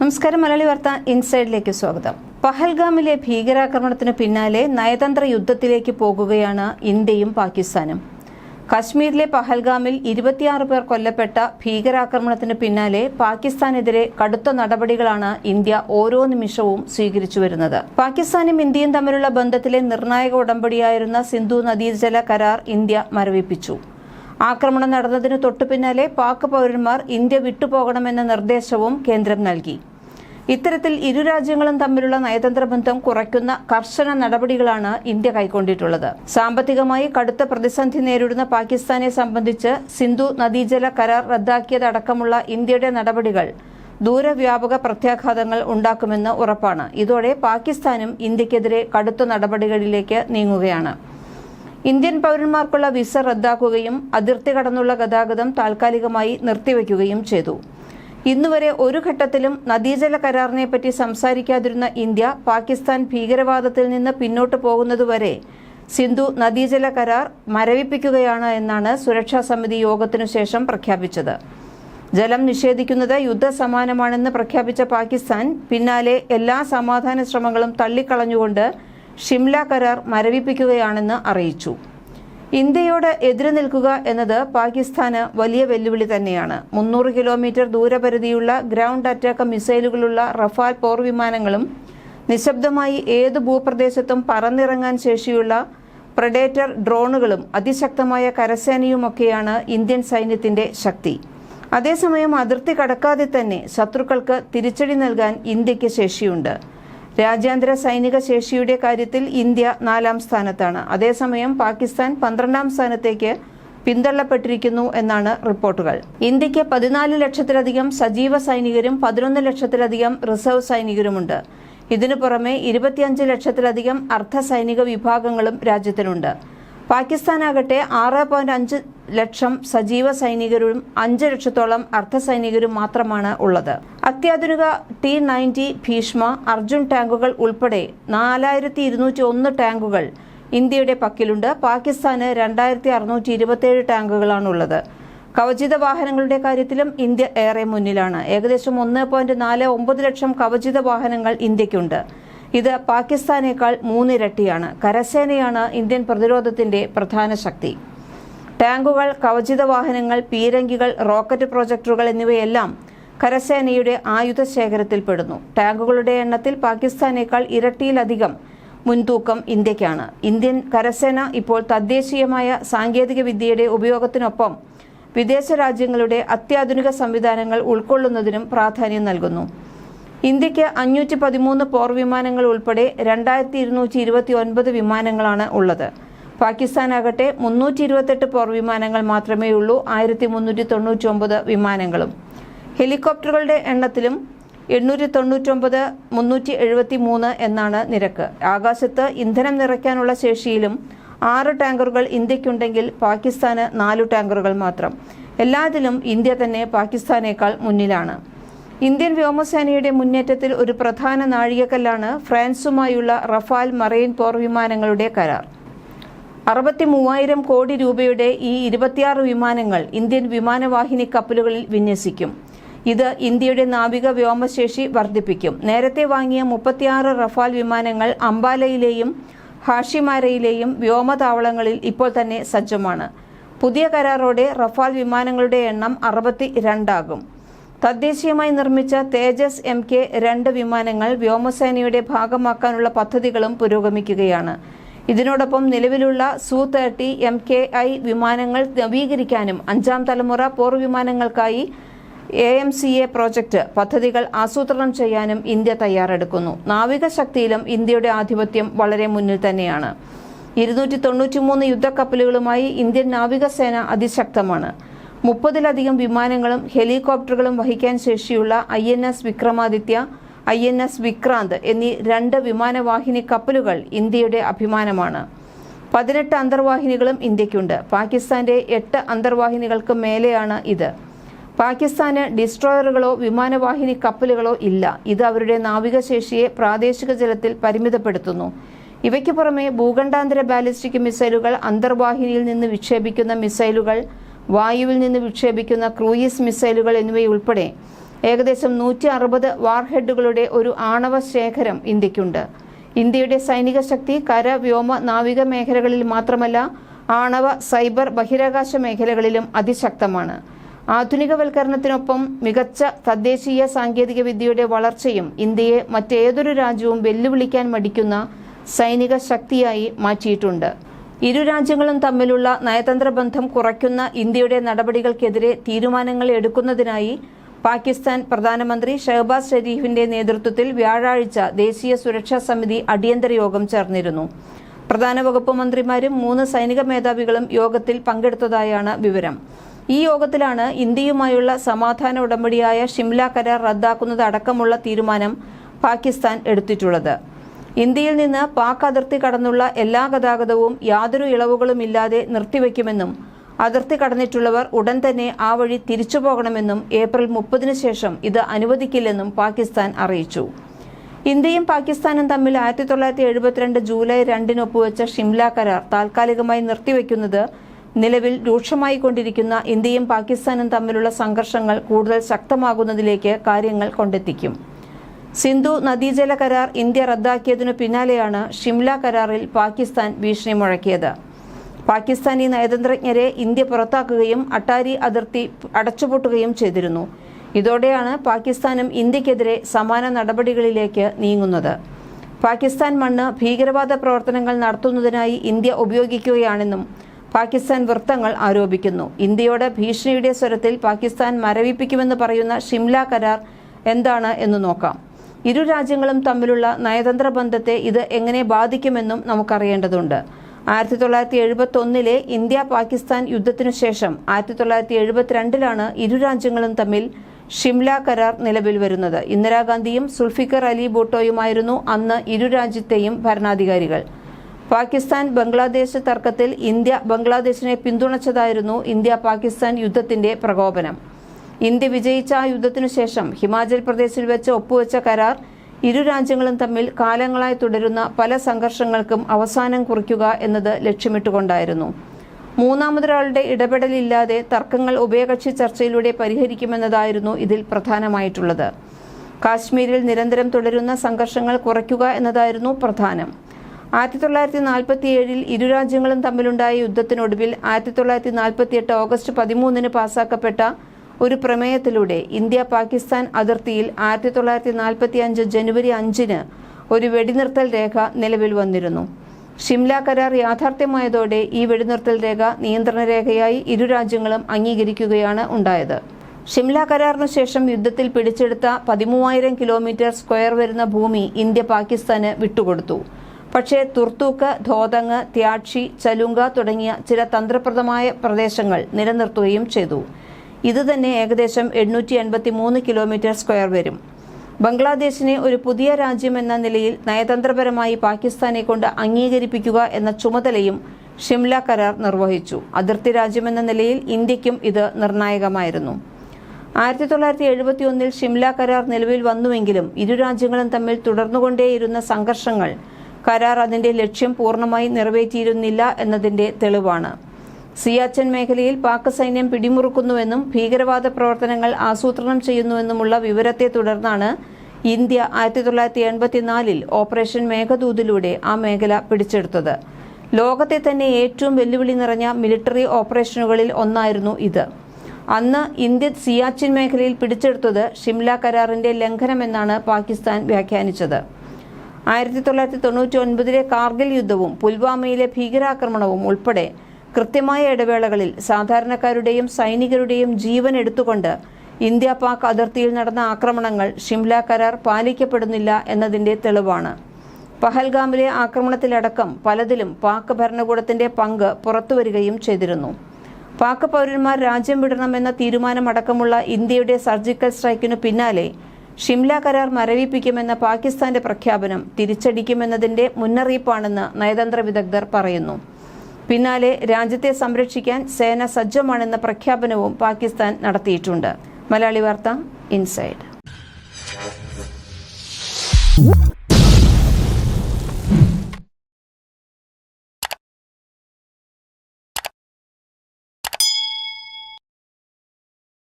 നമസ്കാരം മലയാളി വാർത്ത ഇൻസൈഡിലേക്ക് സ്വാഗതം. പഹൽഗാമിലെ ഭീകരാക്രമണത്തിന് പിന്നാലെ നയതന്ത്ര യുദ്ധത്തിലേക്ക് പോകുകയാണ് ഇന്ത്യയും പാകിസ്ഥാനും. കശ്മീരിലെ പഹൽഗാമിൽ ഇരുപത്തിയാറ് പേർ കൊല്ലപ്പെട്ട ഭീകരാക്രമണത്തിന് പിന്നാലെ പാകിസ്ഥാനെതിരെ കടുത്ത നടപടികളാണ് ഇന്ത്യ ഓരോ നിമിഷവും സ്വീകരിച്ചു വരുന്നത്. പാകിസ്ഥാനും ഇന്ത്യയും തമ്മിലുള്ള ബന്ധത്തിലെ നിർണായക ഉടമ്പടിയായിരുന്ന സിന്ധു നദീജല കരാർ ഇന്ത്യ മരവിപ്പിച്ചു. ആക്രമണം നടന്നതിന് തൊട്ടുപിന്നാലെ പാക് പൗരന്മാർ ഇന്ത്യ വിട്ടുപോകണമെന്ന നിർദ്ദേശവും കേന്ദ്രം നൽകി. ഇത്തരത്തിൽ ഇരു രാജ്യങ്ങളും തമ്മിലുള്ള നയതന്ത്ര ബന്ധം കുറയ്ക്കുന്ന കർശന നടപടികളാണ് ഇന്ത്യ കൈക്കൊണ്ടിട്ടുള്ളത്. സാമ്പത്തികമായി കടുത്ത പ്രതിസന്ധി നേരിടുന്ന പാകിസ്ഥാനെ സംബന്ധിച്ച് സിന്ധു നദീജല കരാർ റദ്ദാക്കിയതടക്കമുള്ള ഇന്ത്യയുടെ നടപടികൾ ദൂരവ്യാപക പ്രത്യാഘാതങ്ങൾ ഉണ്ടാക്കുമെന്ന് ഉറപ്പാണ്. ഇതോടെ പാകിസ്ഥാനും ഇന്ത്യക്കെതിരെ കടുത്ത നടപടികളിലേക്ക് നീങ്ങുകയാണ്. ഇന്ത്യൻ പൗരന്മാർക്കുള്ള വിസ റദ്ദാക്കുകയും അതിർത്തി കടന്നുള്ള ഗതാഗതം താൽക്കാലികമായി നിർത്തിവെക്കുകയും ചെയ്തു. ഇന്നുവരെ ഒരു ഘട്ടത്തിലും നദീജല കരാറിനെ പറ്റി സംസാരിക്കാതിരുന്ന ഇന്ത്യ പാകിസ്ഥാൻ ഭീകരവാദത്തിൽ നിന്ന് പിന്നോട്ട് പോകുന്നതുവരെ സിന്ധു നദീജല കരാർ മരവിപ്പിക്കുകയാണ് എന്നാണ് സുരക്ഷാ സമിതി യോഗത്തിനു ശേഷം പ്രഖ്യാപിച്ചത്. ജലം നിഷേധിക്കുന്നത് യുദ്ധസമാനമാണെന്ന് പ്രഖ്യാപിച്ച പാകിസ്ഥാൻ പിന്നാലെ എല്ലാ സമാധാന ശ്രമങ്ങളും തള്ളിക്കളഞ്ഞുകൊണ്ട് ഷിംല കരാർ മരവിപ്പിക്കുകയാണെന്ന് അറിയിച്ചു. ഇന്ത്യയോട് എതിരു നിൽക്കുക എന്നത് പാകിസ്ഥാന് വലിയ വെല്ലുവിളി തന്നെയാണ്. മുന്നൂറ് കിലോമീറ്റർ ദൂരപരിധിയുള്ള ഗ്രൗണ്ട് അറ്റാക്ക് മിസൈലുകളുള്ള റഫാൽ പോർ വിമാനങ്ങളും നിശബ്ദമായി ഏത് ഭൂപ്രദേശത്തും പറന്നിറങ്ങാൻ ശേഷിയുള്ള പ്രഡേറ്റർ ഡ്രോണുകളും അതിശക്തമായ കരസേനയുമൊക്കെയാണ് ഇന്ത്യൻ സൈന്യത്തിന്റെ ശക്തി. അതേസമയം അതിർത്തി കടക്കാതെ തന്നെ ശത്രുക്കൾക്ക് തിരിച്ചടി നൽകാൻ ഇന്ത്യയ്ക്ക് ശേഷിയുണ്ട്. രാജ്യാന്തര സൈനിക ശേഷിയുടെ കാര്യത്തിൽ ഇന്ത്യ നാലാം സ്ഥാനത്താണ്. അതേസമയം പാകിസ്ഥാൻ പന്ത്രണ്ടാം സ്ഥാനത്തേക്ക് പിന്തള്ളപ്പെട്ടിരിക്കുന്നു എന്നാണ് റിപ്പോർട്ടുകൾ. ഇന്ത്യയ്ക്ക് പതിനാല് ലക്ഷത്തിലധികം സജീവ സൈനികരും പതിനൊന്ന് ലക്ഷത്തിലധികം റിസർവ് സൈനികരുമുണ്ട്. ഇതിനു പുറമെ ഇരുപത്തിയഞ്ച് ലക്ഷത്തിലധികം അർദ്ധ സൈനിക വിഭാഗങ്ങളും രാജ്യത്തിനുണ്ട്. പാകിസ്ഥാനാകട്ടെ ആറ് പോയിന്റ് അഞ്ച് ലക്ഷം സജീവ സൈനികരും അഞ്ച് ലക്ഷത്തോളം അർദ്ധസൈനികരും മാത്രമാണ് ഉള്ളത്. അത്യാധുനിക ടി നയന്റി ഭീഷ്മ അർജുൻ ടാങ്കുകൾ ഉൾപ്പെടെ നാലായിരത്തി ഇരുന്നൂറ്റി ഒന്ന് ടാങ്കുകൾ ഇന്ത്യയുടെ പക്കിലുണ്ട്. പാകിസ്ഥാന് രണ്ടായിരത്തി അറുന്നൂറ്റി ഇരുപത്തിയേഴ് ടാങ്കുകളാണുള്ളത്. കവചിത വാഹനങ്ങളുടെ കാര്യത്തിലും ഇന്ത്യ ഏറെ മുന്നിലാണ്. ഏകദേശം ഒന്ന് പോയിന്റ് നാല് ഒമ്പത് ലക്ഷം കവചിത വാഹനങ്ങൾ ഇന്ത്യക്കുണ്ട്. ഇത് പാകിസ്ഥാനേക്കാൾ മൂന്നിരട്ടിയാണ്. കരസേനയാണ് ഇന്ത്യൻ പ്രതിരോധത്തിന്റെ പ്രധാന ശക്തി. ടാങ്കുകൾ കവചിത വാഹനങ്ങൾ പീരങ്കികൾ റോക്കറ്റ് പ്രൊജക്ടറുകൾ എന്നിവയെല്ലാം കരസേനയുടെ ആയുധ ശേഖരത്തിൽപ്പെടുന്നു ടാങ്കുകളുടെ എണ്ണത്തിൽ പാകിസ്ഥാനേക്കാൾ ഇരട്ടിയിലധികം മുൻതൂക്കം ഇന്ത്യക്കാണ്. ഇന്ത്യൻ കരസേന ഇപ്പോൾ തദ്ദേശീയമായ സാങ്കേതിക വിദ്യയുടെ ഉപയോഗത്തിനൊപ്പം വിദേശ രാജ്യങ്ങളുടെ അത്യാധുനിക സംവിധാനങ്ങൾ ഉൾക്കൊള്ളുന്നതിനും പ്രാധാന്യം നൽകുന്നു. ഇന്ത്യയ്ക്ക് അഞ്ഞൂറ്റി പതിമൂന്ന് പോർ വിമാനങ്ങൾ ഉൾപ്പെടെ രണ്ടായിരത്തി ഇരുന്നൂറ്റി ഇരുപത്തി ഒൻപത് വിമാനങ്ങളാണ് ഉള്ളത്. പാകിസ്ഥാനാകട്ടെ മുന്നൂറ്റി ഇരുപത്തെട്ട് പോർ വിമാനങ്ങൾ മാത്രമേ ഉള്ളൂ ആയിരത്തി മുന്നൂറ്റി തൊണ്ണൂറ്റി ഒമ്പത് വിമാനങ്ങളും. ഹെലികോപ്റ്ററുകളുടെ എണ്ണത്തിലും എണ്ണൂറ്റി തൊണ്ണൂറ്റൊമ്പത് മുന്നൂറ്റി എഴുപത്തി മൂന്ന് എന്നാണ് നിരക്ക്. ആകാശത്ത് ഇന്ധനം നിറയ്ക്കാനുള്ള ശേഷിയിലും ആറ് ടാങ്കറുകൾ ഇന്ത്യക്കുണ്ടെങ്കിൽ പാകിസ്ഥാന് നാലു ടാങ്കറുകൾ മാത്രം. എല്ലാത്തിലും ഇന്ത്യ തന്നെ പാകിസ്ഥാനേക്കാൾ മുന്നിലാണ്. ഇന്ത്യൻ വ്യോമസേനയുടെ മുന്നേറ്റത്തിൽ ഒരു പ്രധാന നാഴികക്കല്ലാണ് ഫ്രാൻസുമായുള്ള റഫാൽ മറൈൻ പോർ വിമാനങ്ങളുടെ കരാർ. അറുപത്തി മൂവായിരം കോടി രൂപയുടെ ഈ ഇരുപത്തിയാറ് വിമാനങ്ങൾ ഇന്ത്യൻ വിമാനവാഹിനി കപ്പലുകളിൽ വിന്യസിക്കും. ഇത് ഇന്ത്യയുടെ നാവിക വ്യോമശേഷി വർദ്ധിപ്പിക്കും. നേരത്തെ വാങ്ങിയ മുപ്പത്തിയാറ് റഫാൽ വിമാനങ്ങൾ അംബാലയിലെയും ഹാഷിമാരയിലെയും വ്യോമതാവളങ്ങളിൽ ഇപ്പോൾ തന്നെ സജ്ജമാണ്. പുതിയ കരാറോടെ റഫാൽ വിമാനങ്ങളുടെ എണ്ണം അറുപത്തി രണ്ടാകും തദ്ദേശീയമായി നിർമ്മിച്ച തേജസ് എം കെ രണ്ട് വിമാനങ്ങൾ വ്യോമസേനയുടെ ഭാഗമാക്കാനുള്ള പദ്ധതികളും പുരോഗമിക്കുകയാണ്. ഇതിനോടൊപ്പം നിലവിലുള്ള സു തേർട്ടി എം കെ ഐ വിമാനങ്ങൾ നവീകരിക്കാനും അഞ്ചാം തലമുറ പോർ വിമാനങ്ങൾക്കായി A M C A project പദ്ധതികൾ ആസൂത്രണം ചെയ്യാനും ഇന്ത്യ തയ്യാറെടുക്കുന്നു. നാവിക ശക്തിയിലും ഇന്ത്യയുടെ ആധിപത്യം വളരെ മുന്നിൽ തന്നെയാണ്. ഇരുന്നൂറ്റി തൊണ്ണൂറ്റിമൂന്ന് യുദ്ധക്കപ്പലുകളുമായി ഇന്ത്യൻ നാവികസേന അതിശക്തമാണ്. മുപ്പതിലധികം വിമാനങ്ങളും ഹെലികോപ്റ്ററുകളും വഹിക്കാൻ ശേഷിയുള്ള I N S Vikramaditya I N S Vikrant എന്നീ രണ്ട് വിമാനവാഹിനി കപ്പലുകൾ ഇന്ത്യയുടെ അഭിമാനമാണ്. പതിനെട്ട് അന്തർവാഹിനികളും ഇന്ത്യക്കുണ്ട്. പാകിസ്ഥാന്റെ എട്ട് അന്തർവാഹിനികൾക്ക് മേലെയാണ് ഇത്. പാകിസ്ഥാന് ഡിസ്ട്രോയറുകളോ വിമാനവാഹിനി കപ്പലുകളോ ഇല്ല. ഇത് അവരുടെ നാവികശേഷിയെ പ്രാദേശിക ജലത്തിൽ പരിമിതപ്പെടുത്തുന്നു. ഇവയ്ക്ക് പുറമെ ഭൂഖണ്ഡാന്തര ബാലിസ്റ്റിക് മിസൈലുകൾ അന്തർവാഹിനിയിൽ നിന്ന് വിക്ഷേപിക്കുന്ന മിസൈലുകൾ വായുവിൽ നിന്ന് വിക്ഷേപിക്കുന്ന ക്രൂയിസ് മിസൈലുകൾ എന്നിവയുൾപ്പെടെ ഏകദേശം നൂറ്റി അറുപത് വാർഹെഡുകളുടെ ഒരു ആണവ ശേഖരം ഇന്ത്യക്കുണ്ട്. ഇന്ത്യയുടെ സൈനിക ശക്തി കര വ്യോമ നാവിക മേഖലകളിൽ മാത്രമല്ല ആണവ സൈബർ ബഹിരാകാശ മേഖലകളിലും അതിശക്തമാണ്. ആധുനികവൽക്കരണത്തിനൊപ്പം മികച്ച തദ്ദേശീയ സാങ്കേതിക വിദ്യയുടെ വളർച്ചയും ഇന്ത്യയെ മറ്റേതൊരു രാജ്യവും വെല്ലുവിളിക്കാൻ മടിക്കുന്ന സൈനിക ശക്തിയായി മാറ്റിയിട്ടുണ്ട്. ഇരു രാജ്യങ്ങളും തമ്മിലുള്ള നയതന്ത്ര ബന്ധം കുറയ്ക്കുന്ന ഇന്ത്യയുടെ നടപടികൾക്കെതിരെ തീരുമാനങ്ങൾ എടുക്കുന്നതിനായി പാകിസ്ഥാൻ പ്രധാനമന്ത്രി ഷഹബാസ് ഷെരീഫിന്റെ നേതൃത്വത്തിൽ വ്യാഴാഴ്ച ദേശീയ സുരക്ഷാ സമിതി അടിയന്തര യോഗം ചേർന്നിരുന്നു. പ്രധാന വകുപ്പ് മന്ത്രിമാരും മൂന്ന് സൈനിക മേധാവികളും യോഗത്തിൽ പങ്കെടുത്തതായാണ് വിവരം. ഈ യോഗത്തിലാണ് ഇന്ത്യയുമായുള്ള സമാധാന ഉടമ്പടിയായ ഷിംല കരാർ റദ്ദാക്കുന്നതടക്കമുള്ള തീരുമാനം പാകിസ്ഥാൻ എടുത്തിട്ടുള്ളത്. ഇന്ത്യയിൽ നിന്ന് പാക് അതിർത്തി കടന്നുള്ള എല്ലാ ഗതാഗതവും യാതൊരു ഇളവുകളും ഇല്ലാതെ നിർത്തിവെക്കുമെന്നും അതിർത്തി കടന്നിട്ടുള്ളവർ ഉടൻ തന്നെ ആ വഴി തിരിച്ചു പോകണമെന്നും ഏപ്രിൽ മുപ്പതിനു ശേഷം ഇത് അനുവദിക്കില്ലെന്നും പാകിസ്ഥാൻ അറിയിച്ചു. ഇന്ത്യയും പാകിസ്ഥാനും തമ്മിൽ ആയിരത്തി തൊള്ളായിരത്തി എഴുപത്തിരണ്ട് ജൂലൈ രണ്ടിന് ഒപ്പുവെച്ച ഷിംല കരാർ താൽക്കാലികമായി നിർത്തിവെക്കുന്നത് നിലവിൽ രൂക്ഷമായി കൊണ്ടിരിക്കുന്ന ഇന്ത്യയും പാകിസ്ഥാനും തമ്മിലുള്ള സംഘർഷങ്ങൾ കൂടുതൽ ശക്തമാകുന്നതിലേക്ക് കാര്യങ്ങൾ കൊണ്ടെത്തിക്കും. സിന്ധു നദീജല കരാർ ഇന്ത്യ റദ്ദാക്കിയതിനു പിന്നാലെയാണ് ഷിംല കരാറിൽ പാകിസ്ഥാൻ ഭീഷണി മുഴക്കിയത്. പാകിസ്ഥാനി നയതന്ത്രജ്ഞരെ ഇന്ത്യ പുറത്താക്കുകയും അട്ടാരി അതിർത്തി അടച്ചുപൂട്ടുകയും ചെയ്തിരുന്നു. ഇതോടെയാണ് പാകിസ്ഥാനും ഇന്ത്യക്കെതിരെ സമാന നടപടികളിലേക്ക് നീങ്ങുന്നത്. പാകിസ്ഥാൻ മണ്ണ് ഭീകരവാദ പ്രവർത്തനങ്ങൾ നടത്തുന്നതിനായി ഇന്ത്യ ഉപയോഗിക്കുകയാണെന്നും പാകിസ്ഥാൻ വൃത്തങ്ങൾ ആരോപിക്കുന്നു. ഇന്ത്യയുടെ ഭീഷണിയുടെ സ്വരത്തിൽ പാകിസ്ഥാൻ മരവിപ്പിക്കുമെന്ന് പറയുന്ന ഷിംല കരാർ എന്താണ് എന്ന് നോക്കാം. ഇരു രാജ്യങ്ങളും തമ്മിലുള്ള നയതന്ത്ര ബന്ധത്തെ ഇത് എങ്ങനെ ബാധിക്കുമെന്നും നമുക്കറിയേണ്ടതുണ്ട്. ആയിരത്തി തൊള്ളായിരത്തി എഴുപത്തി ഒന്നിലെ ഇന്ത്യ പാകിസ്ഥാൻ യുദ്ധത്തിനു ശേഷം ആയിരത്തി തൊള്ളായിരത്തി എഴുപത്തിരണ്ടിലാണ് ഇരു രാജ്യങ്ങളും തമ്മിൽ ഷിംല കരാർ നിലവിൽ വരുന്നത്. ഇന്ദിരാഗാന്ധിയും സുൽഫിക്കർ അലി ഭൂട്ടോയുമായിരുന്നു അന്ന് ഇരു രാജ്യത്തെയും ഭരണാധികാരികൾ. പാകിസ്ഥാൻ ബംഗ്ലാദേശ് തർക്കത്തിൽ ഇന്ത്യ ബംഗ്ലാദേശിനെ പിന്തുണച്ചതായിരുന്നു ഇന്ത്യ പാകിസ്ഥാൻ യുദ്ധത്തിന്റെ പ്രകോപനം. ഇന്ത്യ വിജയിച്ച ആ യുദ്ധത്തിനു ശേഷം ഹിമാചൽ പ്രദേശിൽ വെച്ച് ഒപ്പുവെച്ച കരാർ ഇരു രാജ്യങ്ങളും തമ്മിൽ കാലങ്ങളായി തുടരുന്ന പല സംഘർഷങ്ങൾക്കും അവസാനം കുറിക്കുക എന്നത് ലക്ഷ്യമിട്ടുകൊണ്ടായിരുന്നു. മൂന്നാമതൊരാളുടെ ഇടപെടലില്ലാതെ തർക്കങ്ങൾ ഉഭയകക്ഷി ചർച്ചയിലൂടെ പരിഹരിക്കുമെന്നതായിരുന്നു ഇതിൽ പ്രധാനമായിട്ടുള്ളത്. കാശ്മീരിൽ നിരന്തരം തുടരുന്ന സംഘർഷങ്ങൾ കുറയ്ക്കുക എന്നതായിരുന്നു പ്രധാനം. ആയിരത്തി തൊള്ളായിരത്തി നാൽപ്പത്തി ഏഴിൽ ഇരു രാജ്യങ്ങളും തമ്മിലുണ്ടായ യുദ്ധത്തിനൊടുവിൽ ആയിരത്തി തൊള്ളായിരത്തി നാൽപ്പത്തി എട്ട് ഓഗസ്റ്റ് പതിമൂന്നിന് പാസാക്കപ്പെട്ട ഒരു പ്രമേയത്തിലൂടെ ഇന്ത്യ പാകിസ്ഥാൻ അതിർത്തിയിൽ ആയിരത്തി തൊള്ളായിരത്തി നാൽപ്പത്തി അഞ്ച് ജനുവരി അഞ്ചിന് ഒരു വെടിനിർത്തൽ രേഖ നിലവിൽ വന്നിരുന്നു. ഷിംല കരാർ യാഥാർത്ഥ്യമായതോടെ ഈ വെടിനിർത്തൽ രേഖ നിയന്ത്രണ രേഖയായി ഇരു രാജ്യങ്ങളും അംഗീകരിക്കുകയാണ് ഉണ്ടായത്. ഷിംല കരാറിനു ശേഷം യുദ്ധത്തിൽ പിടിച്ചെടുത്ത പതിമൂവായിരം കിലോമീറ്റർ സ്ക്വയർ വരുന്ന ഭൂമി ഇന്ത്യ പാകിസ്ഥാന് വിട്ടുകൊടുത്തു. പക്ഷേ തുർത്തൂക്ക് ധോതങ് ത്യാക്ഷി ചലുങ്ക തുടങ്ങിയ ചില തന്ത്രപ്രദമായ പ്രദേശങ്ങൾ നിലനിർത്തുകയും ചെയ്തു. ഇത് തന്നെ ഏകദേശം എണ്ണൂറ്റി എൺപത്തി മൂന്ന് കിലോമീറ്റർ സ്ക്വയർ വരും. ബംഗ്ലാദേശിനെ ഒരു പുതിയ രാജ്യം എന്ന നിലയിൽ നയതന്ത്രപരമായി പാകിസ്ഥാനെ കൊണ്ട് അംഗീകരിപ്പിക്കുക എന്ന ചുമതലയും ഷിംല കരാർ നിർവഹിച്ചു. അതിർത്തി രാജ്യമെന്ന നിലയിൽ ഇന്ത്യക്കും ഇത് നിർണായകമായിരുന്നു. ആയിരത്തി തൊള്ളായിരത്തി എഴുപത്തി ഒന്നിൽ ഷിംല കരാർ നിലവിൽ വന്നുവെങ്കിലും ഇരു രാജ്യങ്ങളും തമ്മിൽ തുടർന്നുകൊണ്ടേയിരുന്ന സംഘർഷങ്ങൾ കരാർ അതിന്റെ ലക്ഷ്യം പൂർണമായി നിറവേറ്റിയിരുന്നില്ല എന്നതിന്റെ തെളിവാണ്. സിയാച്ചൻ മേഖലയിൽ പാക് സൈന്യം പിടിമുറുക്കുന്നുവെന്നും ഭീകരവാദ പ്രവർത്തനങ്ങൾ ആസൂത്രണം ചെയ്യുന്നുവെന്നുമുള്ള വിവരത്തെ തുടർന്നാണ് ഇന്ത്യ ആയിരത്തി തൊള്ളായിരത്തി എൺപത്തിനാലിൽ ഓപ്പറേഷൻ മേഘദൂതിലൂടെ ആ മേഖല പിടിച്ചെടുത്തത്. ലോകത്തെ തന്നെ ഏറ്റവും വെല്ലുവിളി നിറഞ്ഞ മിലിറ്ററി ഓപ്പറേഷനുകളിൽ ഒന്നായിരുന്നു ഇത്. അന്ന് ഇന്ത്യ സിയാച്ചിൻ മേഖലയിൽ പിടിച്ചെടുത്തത് ഷിംല കരാറിന്റെ ലംഘനമെന്നാണ് പാകിസ്ഥാൻ വ്യാഖ്യാനിച്ചത്. ആയിരത്തി തൊള്ളായിരത്തി തൊണ്ണൂറ്റി ഒൻപതിലെ കാർഗിൽ യുദ്ധവും പുൽവാമയിലെ ഭീകരാക്രമണവും ഉൾപ്പെടെ കൃത്യമായ ഇടവേളകളിൽ സാധാരണക്കാരുടെയും സൈനികരുടെയും ജീവൻ എടുത്തുകൊണ്ട് ഇന്ത്യ പാക് അതിർത്തിയിൽ നടന്ന ആക്രമണങ്ങൾ ഷിംല കരാർ പാലിക്കപ്പെടുന്നില്ല എന്നതിന്റെ തെളിവാണ്. പഹൽഗാമിലെ ആക്രമണത്തിലടക്കം പലതിലും പാക് ഭരണകൂടത്തിന്റെ പങ്ക് പുറത്തുവരികയും ചെയ്തിരുന്നു. പാക് പൗരന്മാർ രാജ്യം വിടണമെന്ന തീരുമാനമടക്കമുള്ള ഇന്ത്യയുടെ സർജിക്കൽ സ്ട്രൈക്കിനു പിന്നാലെ ഷിംല കരാർ മരവിപ്പിക്കുമെന്ന പാകിസ്ഥാന്റെ പ്രഖ്യാപനം തിരിച്ചടിക്കുമെന്നതിന്റെ മുന്നറിയിപ്പാണെന്ന് നയതന്ത്ര വിദഗ്ധർ പറയുന്നു. പിന്നാലെ രാജ്യത്തെ സംരക്ഷിക്കാൻ സേന സജ്ജമാണെന്ന പ്രഖ്യാപനവും പാകിസ്ഥാൻ നടത്തിയിട്ടുണ്ട്. മലയാളി വാർത്ത ഇൻസൈഡ്